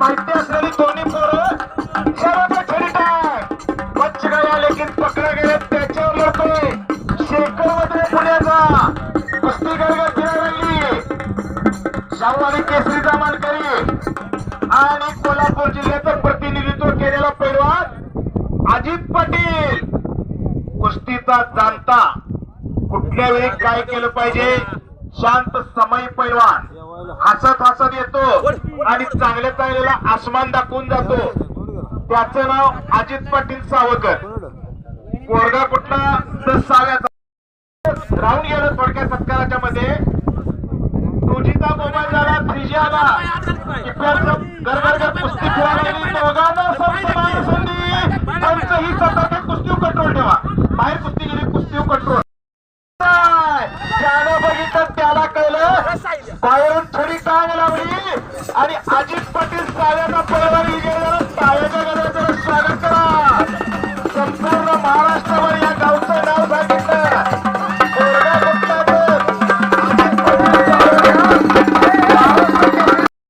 माहिती असलेली दोन्ही पोरं सर्व छडी टाक बच गया लेकिन पकडा गेले त्याच्यावर लढतोय शेखरमध्ये पुण्याचा कुस्ती गरगर फिरायला शाहू आणि केसरीचा मानकरी आणि कोल्हापूर जिल्ह्याचं प्रतिनिधित्व केलेला पैलवान अजित पाटील कुस्तीचा जाणता कुठल्या वेळी काय केलं पाहिजे? शांत समय पैलवान. हसत हसत येतो आणि चांगल्या चांगल्याला आसमान दाखवून जातो. त्याचं नाव अजित पाटील सावकर कोरगा कुठला? तर साव्याचा. राहून गेलं थोडक्या सत्काराच्या मध्ये. टूजीचा मोबाईल झाला थ्रीजी आला आणि अजित पाटील साव्याचा पळवारी गेला.